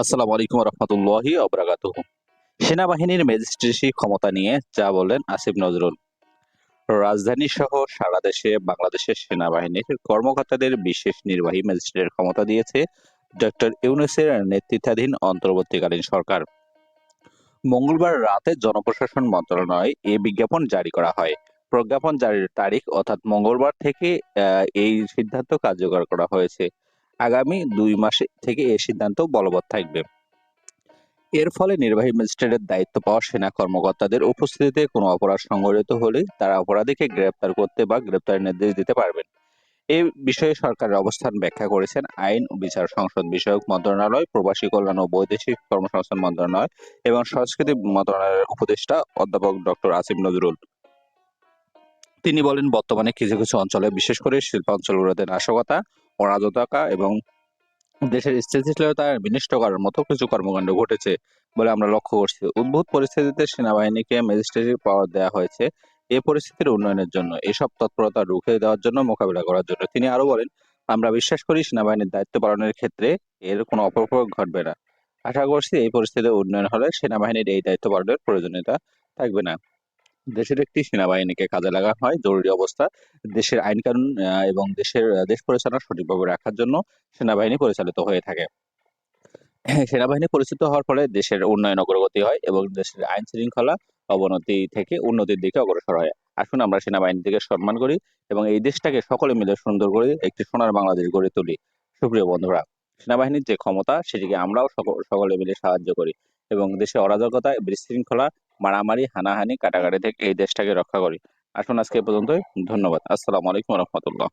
আসসালামু আলাইকুম রহমতুল্লাহি অবরাকাত সেনাবাহিনীর ম্যাজিস্ট্রেসি ক্ষমতা নিয়ে যা বললেন আসিফ নজরুল। রাজধানী সহ সারা দেশে বাংলাদেশের সেনাবাহিনীর কর্মকর্তাদের বিশেষ নির্বাহী ম্যাজিস্ট্রেটের ক্ষমতা দিয়েছে ডক্টর ইউনুসের নেতৃত্বাধীন অন্তর্বর্তীকালীন সরকার। মঙ্গলবার রাতে জনপ্রশাসন মন্ত্রণালয় এ বিজ্ঞাপন জারি করা হয়। প্রজ্ঞাপন জারির তারিখ অর্থাৎ মঙ্গলবার থেকে এই সিদ্ধান্ত কার্যকর করা হয়েছে। আগামী দুই মাসে থেকে এই সিদ্ধান্ত বলবৎ থাকবে। এর ফলে নির্বাহী ম্যাজিস্ট্রেটের দায়িত্ব পাওয়া সেনা কর্মকর্তাদের উপস্থিতিতে কোনো অপরাধ সংঘটিত হলে তারা অপরাধীকে গ্রেপ্তার করতে বা গ্রেপ্তারের নির্দেশ দিতে পারবেন। এই বিষয়ে সরকারের অবস্থান ব্যাখ্যা করেছেন আইন ও বিচার সংসদ বিষয়ক মন্ত্রণালয়, প্রবাসী কল্যাণ ও বৈদেশিক কর্মসংস্থান মন্ত্রণালয় এবং সংস্কৃতি মন্ত্রণালয়ের উপদেষ্টা অধ্যাপক ডক্টর আসিফ নজরুল। তিনি বলেন, বর্তমানে কিছু কিছু অঞ্চলে, বিশেষ করে শিল্পাঞ্চলগুলোতে নাশকতা অরাজকতা এবং দেশের স্থিতিশীলতা বিনষ্ট করার মতো কিছু কর্মকাণ্ড ঘটেছে বলে আমরা লক্ষ্য করছি। উদ্ভূত পরিস্থিতিতে সেনাবাহিনীকে ম্যাজিস্ট্রেটের পাওয়ার দেওয়া হয়েছে এই পরিস্থিতির উন্নয়নের জন্য। এসব তৎপরতা রুখে দেওয়ার জন্য মোকাবিলা করার জন্য। তিনি আরও বলেন, আমরা বিশ্বাস করি সেনাবাহিনীর দায়িত্ব পালনের ক্ষেত্রে এর কোনো অপপ্রয়োগ ঘটবে না। আশা করছি এই পরিস্থিতির উন্নয়ন হলে সেনাবাহিনীর এই দায়িত্ব পালনের প্রয়োজনীয়তা থাকবে না। দেশের একটি সেনাবাহিনীকে কাজে লাগানো হয়। জরুরি অবস্থা দেশের আইন কানুন এবং দেশের দেশ পরিচালনা সঠিকভাবে রাখার জন্য সেনাবাহিনী পরিচালিত হয়ে থাকে। সেনাবাহিনী পরিচিত হওয়ার ফলে দেশের উন্নয়ন অগ্রগতি হয় এবং দেশের আইন শৃঙ্খলা অবনতি থেকে উন্নতির দিকে অগ্রসর হয়। আসুন আমরা সেনাবাহিনীকে সম্মান করি এবং এই দেশটাকে সকলে মিলে সুন্দর করে একটি সোনার বাংলাদেশ গড়ে তুলি। সুপ্রিয় বন্ধুরা, সেনাবাহিনীর যে ক্ষমতা, সেটিকে আমরাও সকলে মিলে সাহায্য করি এবং দেশে অরাজকতা, বিশৃঙ্খলা মারামারি, হানাহানি, কাটাকাটি থেকে এই দেশটাকে রক্ষা করি। আসুন আজকে পর্যন্ত ধন্যবাদ। আসসালামু আলাইকুম রহমতুল্লাহ।